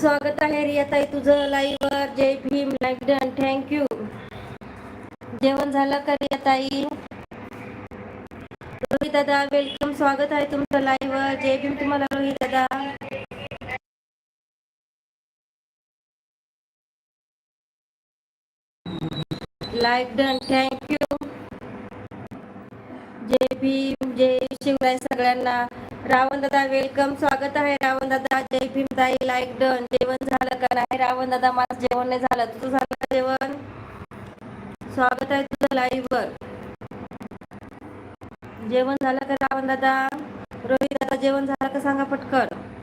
स्वागत आहे रियाताई तुझं live Jai Bhim. Like done thank you जेवण झालं का रियाताई? रोहित दादा वेलकम स्वागत आहे तुमचं लाईव्ह जय भीम तुम्हाला रोहित दादा. लाईक डन थँक्यू जय भीम. जय शिवराय सगळ्यांना. रावण दादा वेलकम स्वागत आहे रावण दादा. जय भीम ताई लाईक डन जेवण झालं का नाही? रावण दादा माझं जेवण नाही झालं. तुझं झालं का जेवण? स्वागत आहे तुझं लाईव्ह वर. जेवण झालं का रावण दादा? रोहित दादा जेवण झालं का? सांगा पटकन.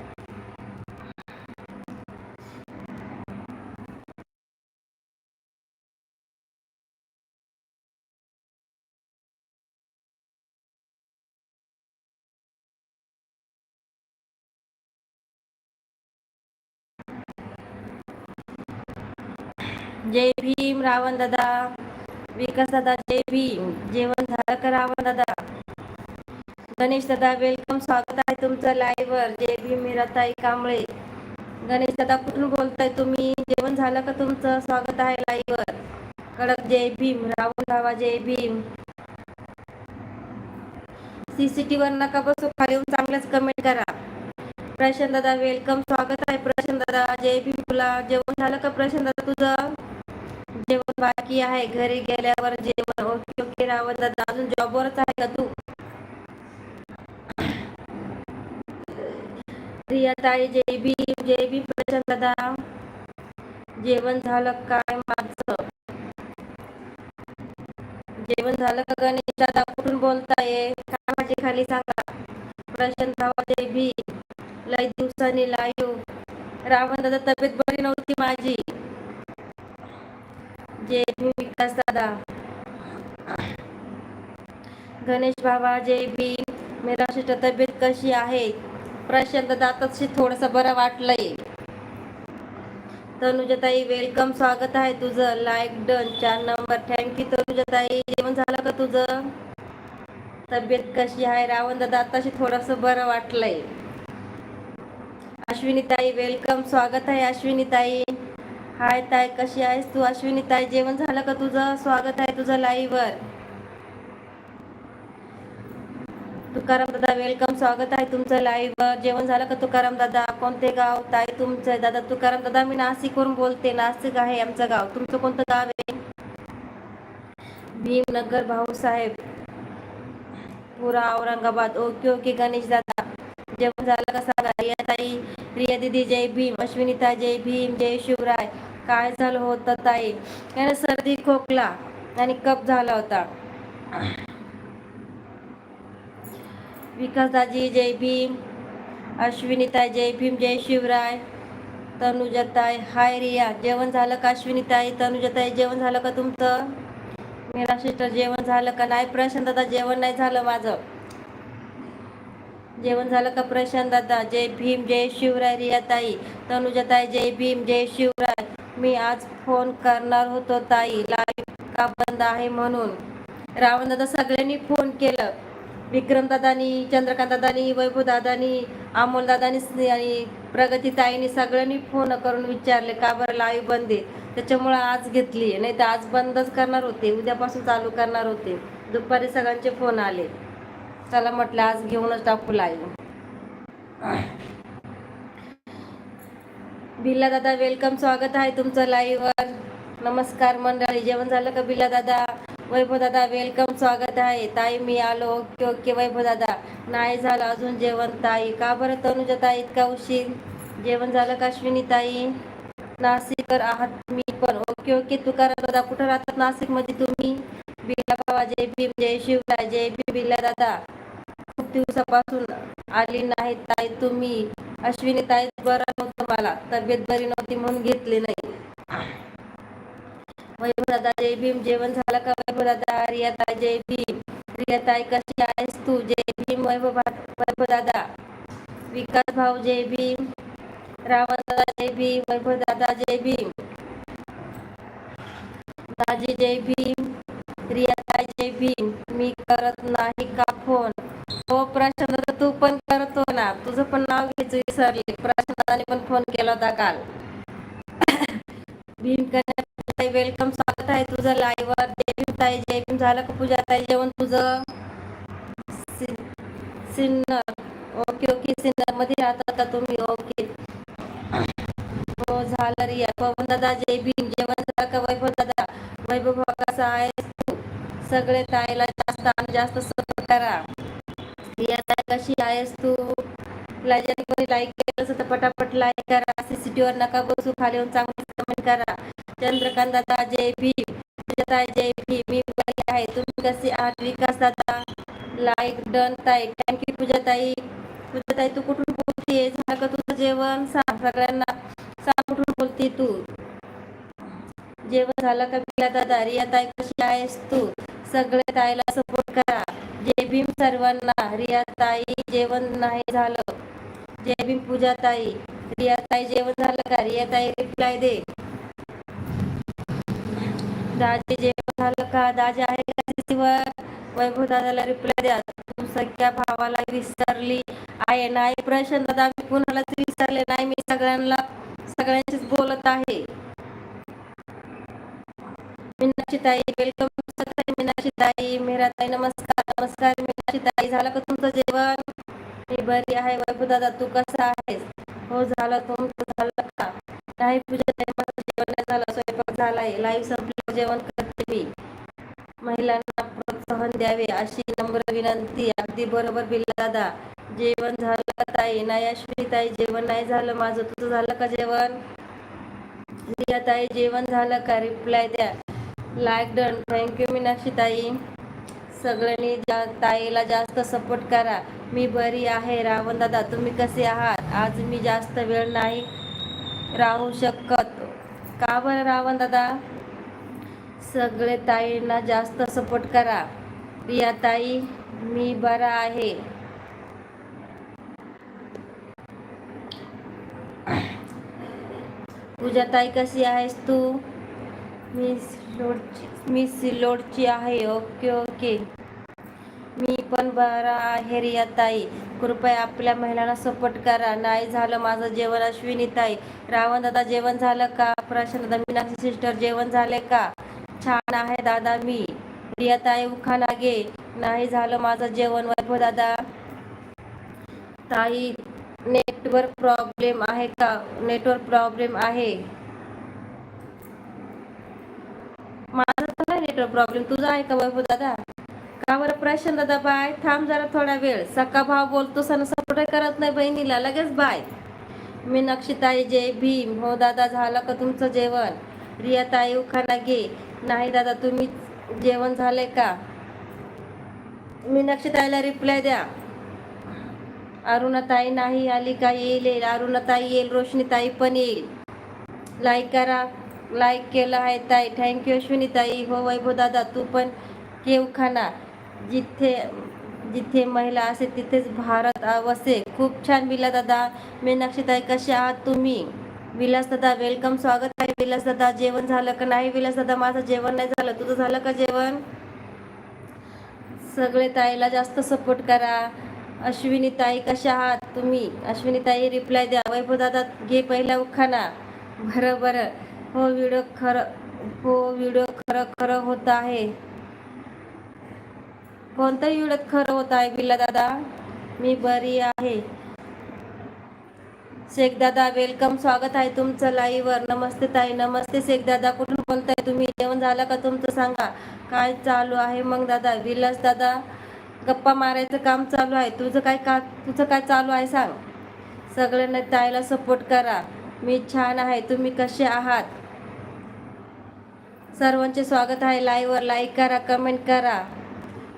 जय भीम रावण दादा. विकास दादा जय भीम. जेवण झालं का रावण दादा? गणेश दादा वेलकम स्वागत आहे तुमचं लाईव्हवर जय भीम मीराताई कांबळे. गणेश दादा कुठून बोलताय तुम्ही? जेवण झालं का तुमचं? स्वागत आहे लाईव्हवर कडक जय भीम रावण धावा जय भीम. सीसीटी वर नका बसू खाली येऊन चांगलंच कमेंट करा. प्रशांत दादा वेलकम स्वागत आहे प्रशांत दादा. जय भीम तुला. जेवण झालं का प्रशांत दादा तुझं? जेवण बाकी आहे. घरी गेल्यावर जेवण. हो, ओके ओके रावण दादा अजून जॉबवरच आहे का तू? प्रिया ताई जय भीम जय भीम दादा. जेवण झालं काय माझं? जेवण झालं का गणेश? दादा कुठून बोलताय? काय माझी खाली सांगा. प्रशांत भावा जे भीम लय दिवसांनी लाईव्ह रावण दादा तब्येत बरी नव्हती माझी. जय भीम विकास दादा. गणेश बाबा जय भीम. मेरा शिष्ट तब्येत कशी आहे? प्रशांत दाताशी थोडंसं थोडस बरं वाटलंय. तनुजाताई वेलकम स्वागत आहे तुझं. लाईक डन चार नंबर थँक्यू तनुजाताई. जेवण झालं का तुझं? तब्येत कशी आहे? रावण दादा आताशी थोडस बरं वाटलंय. अश्विनीताई वेलकम स्वागत आहे अश्विनीताई. ताई हाय ताई कशी आहेस तू? अश्विनी ताई जेवण झालं का तुझं? स्वागत आहे तुझं लाईव्हवर. तुकाराम दादा वेलकम स्वागत आहे तुमचं लाईव्हवर. जेवण झालं का तुकाराम दादा? कोणते गाव? ताई तुमचं दादा तुकाराम दादा मी नाशिकवरून बोलते. नाशिक आहे आमचं गाव. तुमचं कोणतं गाव आहे? भीमनगर भाऊसाहेब. पुरा औरंगाबाद. ओके ओके गणेश दादा. जेवण झालं कसा ताई? रिया दिदी जय भीम अश्विनीता जय भीम जय शिवराय. काय झालं होतं ताई? यानं सर्दी खोकला आणि कप झाला होता. विकास दाजी जय भीम अश्विनीताई जय भीम जय शिवराय. तनुजाताई हाय रिया. जेवण झालं का अश्विनीताई? तनुजाताई जेवण झालं का तुमचं? मेरा सिस्टर जेवण झालं का नाही? प्रशांत दादा जेवण नाही झालं माझं. जेवण झालं का प्रशांत दादा? जय भीम जय शिवराय रियाताई तनुजाताई जय भीम जय शिवराय. मी आज फोन करणार होतो ताई. लाईव्ह का बंद आहे म्हणून. रावण दादा सगळ्यांनी फोन केलं. विक्रम दादानी चंद्रकांत दादानी वैभव दादानी अमोल दादानी आणि प्रगती ताईनी सगळ्यांनी फोन करून विचारले का बरं लाईव्ह बंद आहे? त्याच्यामुळं आज घेतली नाही तर आज बंदच करणार होते. उद्यापासून चालू करणार होते. दुपारी सगळ्यांचे फोन आले. चला म्हटलं आज घेऊनच टाकू लाईव्ह बिल्ला दादा वेलकम स्वागत आहे तुमचं लाईव्हवर नमस्कार मंडळी. जेवण झालं का बिल्ला दादा? वैभव दादा वेलकम स्वागत आहे. ताई मी आलो. ओके ओके वैभव दादा. नाही झालं अजून जेवण ताई. का बरं तनुजा ताई? इतका उशीर. जेवण झालं का अश्विनी ताई? नाशिककर आहात मी पण. Okay okay. तुकाराम दादा कुठं राहतात नाशिकमध्ये तुम्ही? बिला बाबा जय भीम जय शिवराय जय भीम दादा. खूप दिवसापासून आली नाही ताई तुम्ही. अश्विनी ताई बरं नव्हतं मला. तब्येत बरी नव्हती म्हणून घेतली नाही. वैभव जय भीम. जेवण झालं का वैभव रियाताई रिया ताई जय भीम. रिया ताई कशी आहेस तू? जय भीम. वैभव भा- विकास भाऊ जय भीम. रावण दादा जय भीम. वैभव दादा जय भीम. दाजी जय भीम. रिया ताई जय भीम मी करत नाही का फोन? हो प्रशांत तू पण करतो ना. तुझं पण नाव घ्यायचं विसरले. प्रशांताने पण फोन केला होता काल. भीम कन्या वेलकम स्वागत आहे तुझं लाईव्हवर जय भीम ताई जय भीम. झालं का पूजा ताई जेवण तुझं? सिन्नर. ओके ओके सिन्नरमध्ये राहतात का तुम्ही. ओके हो झालं रिया. पवन दादा जय भीम. जेवण झालं का? वैभव दादा? वैभव कसा आहे? सगळे ताईला जास्त आणि जास्त सपोर्ट करा. रिया ताई कशी आहेस तू? तुला जरी कोणी लाईक केलं असं तर पटापट लाईक करा. सीसीटीव्हीवर नका बसू खाली येऊन चांगली कमेंट करा. चंद्रकांत दादा जय भीम. ताई जय भीम. मी बरी आहे. तुम्ही कसे आहात? विकास दादा लाईक डन ताई थँक्यू पूजा ताई पूजा ताई तू कुठून बोलते झालं का तुझं जेवण सांग. सगळ्यांना सांग कुठून बोलते तू? जेवण झालं का बिला दादा? रिया ताई कशी आहेस तू? सगळे ताईला सपोर्ट करा. जय भीम सर्वांना. रिया ताई जेवण नाही झालं. जय भीम पूजा ताई रिया ताई जेवण झालं का? रिया ताई रिप्लाय दे. दाजी जेवण झालं का? दाजी आहे का सीसीवर वैभव दादाला रिप्लाय द्या. तू सगळ्या भावाला विसरली. आहे नाही. प्रशांत दादा मी कुणालाच विसरले नाही. मी सगळ्यांना सगळ्यांशीच बोलत आहे. मीनाक्षी ताई वेलकम मीनाक्षी ताई मेरा ताई नमस्कार नमस्कार मीनाक्षी ताई. झालं का तुमचं जेवण? मी बरी आहे वैभव दादा तू कसा आहेस? हो झालं. तुमचं झालं का? नाही पूजा ताई माझं जेवण झालं. स्वयंपाक झालाय. लाईव्ह संपल्यावर जेवण करते मी. महिलांना प्रोत्साहन द्यावे अशी नम्र विनंती. अगदी बरोबर बिल्ला दादा. जेवण झालं का ताई? नाही अश्विनी ताई जेवण नाही झालं माझं. तुझं झालं का जेवण? रिया ताई जेवण झालं का? रिप्लाय द्या. लाईक डन थँक्यू मीनाक्षी ताई सगळ्यांनी जा ताईला जास्त सपोर्ट करा. मी बरी आहे रावण दादा. तुम्ही कसे आहात? आज मी जास्त वेळ नाही राहू शकत. का बरं रावण दादा? सगळे ताईंना जास्त सपोर्ट करा. रिया ताई मी बरा आहे. पूजा ताई कशी आहेस तू? मी लोडची मी सिल्लोडची आहे. Okay okay. मी पण बरा आहे रिया ताई. कृपया आपल्या महिलांना सपोर्ट करा. नाही झालं माझं जेवण अश्विनी ताई. रावण दादा जेवण झालं का? प्रशांत दादा मीनाक्षी सिस्टर जेवण झाले का? छान आहे दादा मी. रिया ताई उखा गे नाही झालं माझं जेवण. वैभव दादा. ताई नेटवर्क प्रॉब्लेम आहे का? नेटवर्क प्रॉब्लेम आहे. माझा तर नाही नेटवर्क प्रॉब्लेम तुझा आहे का वैभव दादा? का बरं प्रशांत दादा बाय? थांब जरा थोडा वेळ. सका भाव बोलतो सण सपोर्ट करत नाही बहिणीला. लगेच बाय. मी नक्षीताई जय भीम. हो दादा झालं का तुमचं जेवण? रिया ताई उखाना घे. नाही दादा तुम्ही जेवण झाले का? मी ताईला रिप्लाय द्या. अरुणाताई नाही आली का? येईल येईल. अरुणाताई येईल रोशनीताई पण येईल. लाईक करा. लाईक केलं आहे ताई. थँक्यू अश्विनीताई हो वैभव दादा तू पण केवखाना जिथे जिथे महिला असे तिथेच भारत वसे खूप छान विला दादा. मी नक्षीताई कसे आहात तुम्ही? विलास दादा वेलकम स्वागत आहे. विलास दादा जेवण झालं का नाही? विलास दादा माझं जेवण नाही झालं. तुझं झालं का जेवण? सगळे ताईला जास्त सपोर्ट करा. अश्विनी ताई कशा आहात तुम्ही? अश्विनी ताई रिप्लाय द्या. वैभव दादा घे पहिला उखाना. बरं बरं. हो व्हिडिओ खरं हो व्हिडिओ खरं खरं होत आहे. कोणत्याही व्हिडिओत खरं होत आहे बिल्ला दादा मी बरी आहे. शेख दादा वेलकम स्वागत आहे तुमचं लाईव्हवर नमस्ते ताई नमस्ते शेख दादा. कुठून बोलताय तुम्ही? जेवण झालं का तुमचं? सांगा. काय चालू आहे मग दादा? विलास दादा गप्पा मारायचं काम चालू आहे. तुझं काय का तुझं काय चालू आहे सांग. सगळ्यांना ताईला सपोर्ट करा. मी छान आहे. तुम्ही कसे आहात? सर्वांचे स्वागत आहे लाईव्हवर लाईक करा कमेंट करा.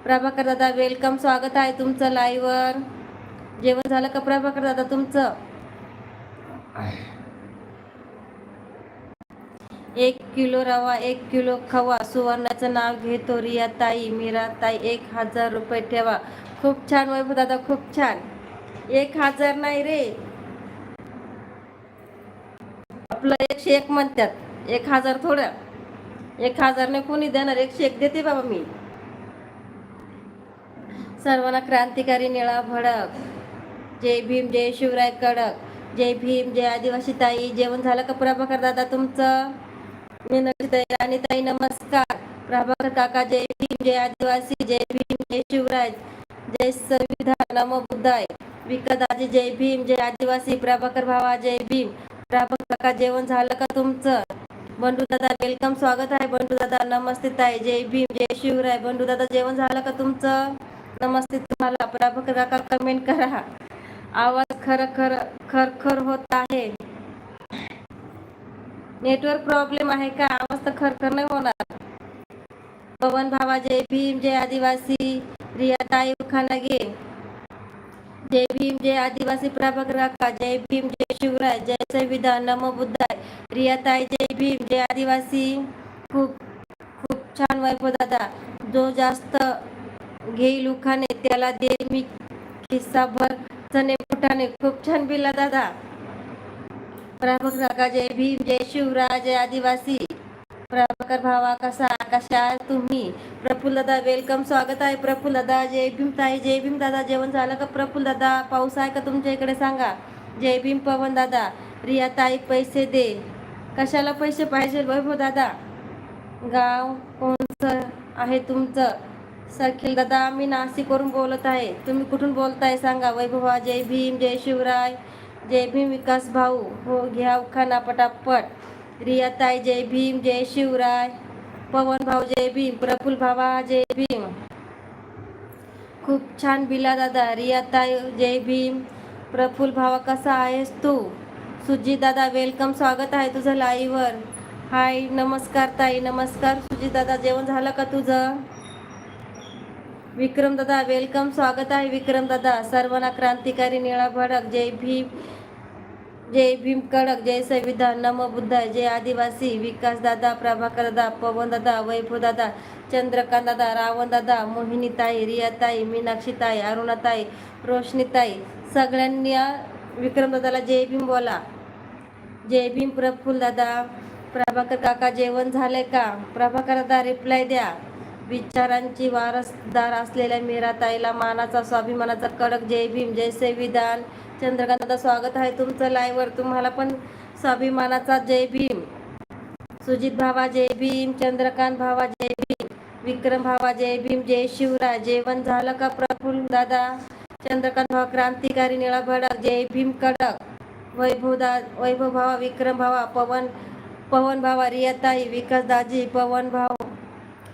प्रभाकर दादा वेलकम स्वागत आहे तुमचं लाईव्हवर जेवण झालं का प्रभाकर दादा तुमचं? एक किलो रवा एक किलो खवा. सुवर्णाचं नाव घेतो रिया ताई मीरा ताई एक हजार रुपये ठेवा. खूप छान वैभव दादा खूप छान. एक हजार नाही रे. आपलं एकशे एक म्हणतात. एक हजार थोडं. एक हजारने कोणी देणार? एकशे एक देते बाबा मी. सर्वांना क्रांतिकारी निळा भडक. जय भीम जय शिवराय कडक. जय भीम जय आदिवासी ताई. जेवण झालं का प्रभाकर दादा तुमचं? मीनाक्षी ताई राणी ताई नमस्कार. प्रभाकर काका जय भीम जय आदिवासी जय भीम जय शिवराज जय संविधान नमो बुद्धाय. विकास दाजी जय भीम जय आदिवासी. प्रभाकर भावा जय भीम. प्रभाकर काका जेवण झालं का तुमचं? बंडू दादा वेलकम स्वागत आहे बंडू दादा. नमस्ते ताई. जय भीम जय शिवराय. बंडू दादा जेवण झालं का तुमचं? नमस्ते तुम्हाला. प्रभाकर काका कमेंट करा. आवाज खर खर खरखर होत आहे. नेटवर्क प्रॉब्लेम आहे का? आवाज तर खरखर नाही होणार. पवन भावा जय भीम जय आदिवासी. रिया ताई खानागे जय भीम जय आदिवासी. प्रभाकर काका जय भीम जय शिवराय. जय संविधान. नमो बुद्ध. रियाताई जय भीम जय आदिवासी. खूप खूप छान वैभव दादा. जो जास्त घेईल उखाने त्याला दे. मी खिस्साभर चणे फुटाने खूप छान बिला दादा. प्रभाकर काका जय भीम जय शिवराज जय आदिवासी. प्रभाकर भावा कसा कशा आहे तुम्ही? प्रफुल्ल दादा वेलकम स्वागत आहे प्रफुल्ल दादा. जय भीम ताई जय भीम दादा. जेवण झालं का प्रफुल्ल दादा? पाऊस आहे का तुमच्या इकडे? सांगा. जय भीम पवन दादा. रिया ताई पैसे दे. कशाला पैसे पाहिजे वैभव हो दादा? गाव कोणचं आहे तुमचं? सखील दादा मी नाशिकवरून बोलत आहे. तुम्ही कुठून बोलताय सांगा? वैभवा जय भीम जय शिवराय जय भीम विकास भाऊ. हो घ्या खाना पटापट. रियाताई जय भीम जय शिवराय. पवन भाऊ जय भीम. प्रफुल भावा जय भीम. खूप छान बिला दादा. रियाताई जय भीम. प्रफुल भावा कसा आहेस तू? सुजित दादा वेलकम स्वागत आहे तुझं लाईव्हवर हाय नमस्कार ताई नमस्कार. सुजित दादा जेवण झालं का तुझं? विक्रम दादा वेलकम स्वागत आहे विक्रम दादा सर्वांना क्रांतिकारी निळा भडक. जय भीम जय भीम कडक. जय संविधान. नम बुद्धा. जय आदिवासी. विकास दादा प्रभाकर दादा पवन दादा वैभव दादा चंद्रकांत दादा रावण दादा मोहिनीताई रियाताई मीनाक्षीताई अरुणाताई रोशनीताई सगळ्यांनी विक्रम दादाला जय भीम बोला. जय भीम प्रफुल्ल दादा. प्रभाकर काका जेवण झाले का? प्रभाकर दादा रिप्लाय द्या. विचारांची वारसदार असलेल्या मीराताईला मानाचा स्वाभिमानाचा कडक जय भीम जय संविधान. चंद्रकांत दादा स्वागत आहे तुमचं लाईव्हवर तुम्हाला पण स्वाभिमानाचा जय भीम. सुजित भावा जय भीम. चंद्रकांत भावा जय भीम. विक्रम भावा जय भीम. जय शिवराय. जेवण झालं का प्रफुल्ल दादा? चंद्रकांत भावा क्रांतिकारी निळा भडक. जय भीम कडक. वैभवदा वैभव भावा विक्रम भावा पवन पवन भावा रियाताई विकास दाजी पवन भाऊ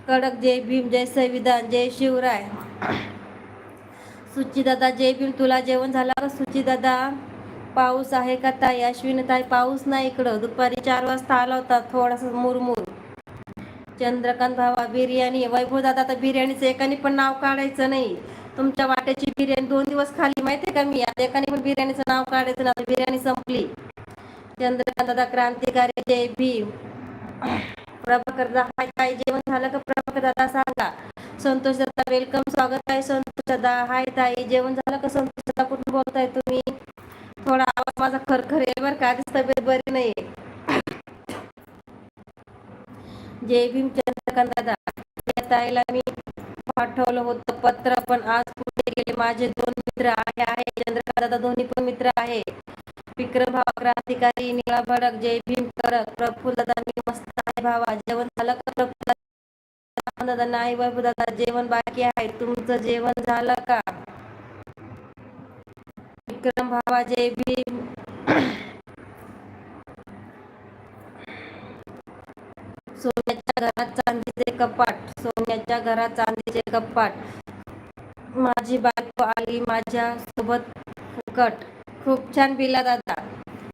कडक जय भीम जय संविधान जय शिवराय. सुचीदादा जय भीम तुला जेवण झालं का? सुचिदादा पाऊस आहे का ताई? अश्विन ताई पाऊस नाही इकडं. दुपारी चार वाजता आला होता थोडासा मुरमुर. चंद्रकांत भावा बिर्याणी. वैभव दादा आता बिर्याणीचं एकाने पण नाव काढायचं नाही. तुमच्या वाट्याची बिर्याणी दोन दिवस खाली माहितीये का मी? आता एकाने पण बिर्याणीचं नाव काढायचं ना बिर्याणी संपली. चंद्रकांत दादा क्रांतिकारी जय भीम. प्रभाकर दादा काय जेवण झालं का? प्रभाकर दादा सांगा. संतोष दादा वेलकम स्वागत आहे संतोष दादा. हाय ताई जेवण झालं का? संतोष दादा कुठून बोलताय तुम्ही? थोडा आवाज माझा खरखर आहे बरं का आधीच तब्येत बरी नाही जय भीम चंद्रकांत दादा. त्या ताईला मी पाठवलं होतं पत्र पण आज कुठे गेले. माझे दोन मित्र आहे आहे चंद्रकांत दादा दोन्ही पण मित्र आहे. विक्रम भाव क्रांतिकारी निळा भडक जय भीम करक प्रफुल्ल दादा मी मस्त आहे भावा. जेवण झालं का प्रफुल्ल दादा? नाही दादा जेवण बाकी आहे. तुमचं जेवण झालं का? विक्रम भावा जय भीम. सोन्याच्या घरात चांदीचे कपाट त्याच्या घरात चांदीचे कपाट. माझी बायको आली माझ्या सोबत फुकट. खूप छान बिला दादा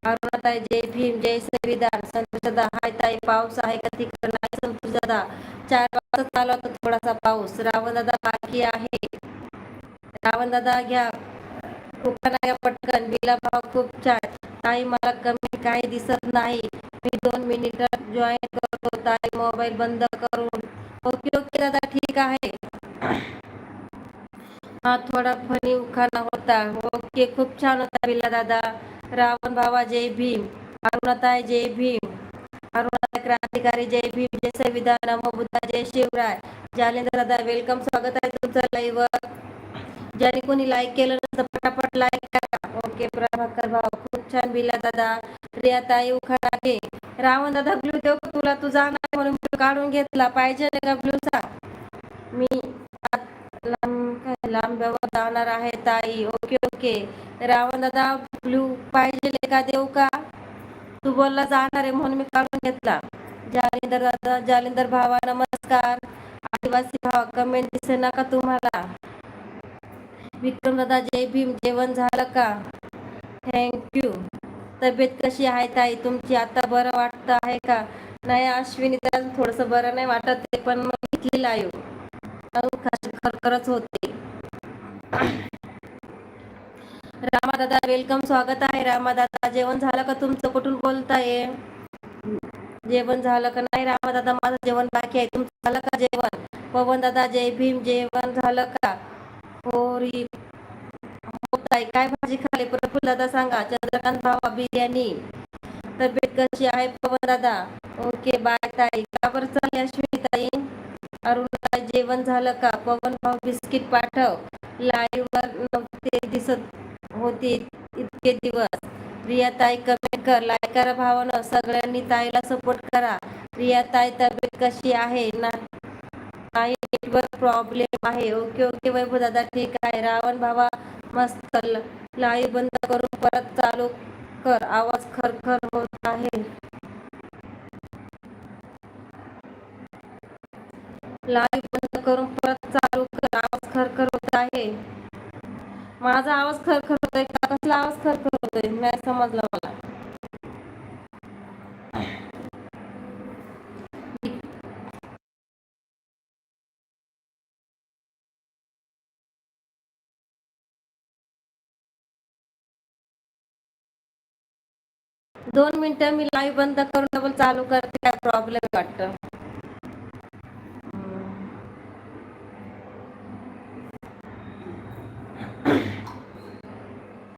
अरुणाताई जय भीम जय संविधान संतोष दादा हाय ताई पाऊस आहे का तिकडं? नाही संतोष दादा चार वाजता चालू होता थोडासा पाऊस. रावण दादा बाकी आहे. रावण दादा घ्या. खूप पटकन. बिला भाव खूप छान. ताई मला कमी काही दिसत नाही. मी दोन मिनिट जॉईन करतो ताई मोबाईल बंद करून. ओके ओके दादा ठीक आहे. हा थोडा फनी उखाणा होता. ओके खूप छान होता बिला दादा. रावण भावा जय भीम. अरुणाताई जय भीम. अरुणाताई क्रांतिकारी जय भीम. जय संविधान नमो बुद्धा जय शिवराय. जालेंद्र दादा वेलकम स्वागत आहे तुमचं लाईव्ह ज्याने कोणी लाईक केलं नसतं पटापट लाईक करा. ओके प्रभाकर भाऊ खूप छान बिला दादा. रियाताई उखाडागे रावण दादा ब्लू देऊ का तुला? तू जाणार म्हणून काढून घेतला पाहिजे का ब्लूचा मी लांब्यावर जाणार आहे ताई. Okay okay. रावण दादा ब्लू पाहिजे का देऊ का? तू बोलला जाणार आहे म्हणून मी काढून घेतला. जालिंदर दादा जालिंदर भावा नमस्कार. आदिवासी भावा कमेंट दिसे का तुम्हाला. विक्रम दादा जय भीम जेवण झालं का? थँक्यू तब्येत कशी आहे ताई? तुमची आता बरं वाटतं आहे का? नाही अश्विनी तर थोडंसं बरं नाही वाटत ते पण मग घेतली लाईव्ह खरखरच होते. रामादादा वेलकम स्वागत आहे. रामादादा जेवण झालं का तुमचं? कुठून बोलताय? जेवण झालं का नाही? रामादादा माझं जेवण बाकी आहे. तुमचं झालं का जेवण? पवन दादा जय भीम जेवण झालं का? होरी होत काय भाजी खाली प्रफुल्ल दादा सांगा. चंद्रकांत भावा बिर्याणी. तब्येत कशी आहे पवन दादा ओके बाय ताई. का बरं चालली अश्विनी ताई? अरुण जेवण झालं का? पवन भाऊ बिस्किट पाठव. लाईव्ह वर नव्हते दिसत होती इतके दिवस. रिया ताई कमेंट कर. लाईक करा भावानं. सगळ्यांनी ताईला सपोर्ट करा. रिया ताई तब्येत कशी आहे? ना नाही नेटवर्क प्रॉब्लेम आहे. ओके ओके वैभव दादा ठीक आहे. रावण भावा मस्त. लाईव्ह बंद करून परत चालू कर. आवाज खरखर होत आहे. लाईव्ह बंद करून परत चालू कर. आवाज खरखर होत आहे. माझा आवाज खरखर होतोय का? कसला आवाज खरखर होतोय? नाही समजलं मला. दोन मिनिटं मी लाईव्ह बंद करून डबल चालू करते काय प्रॉब्लेम वाटतं?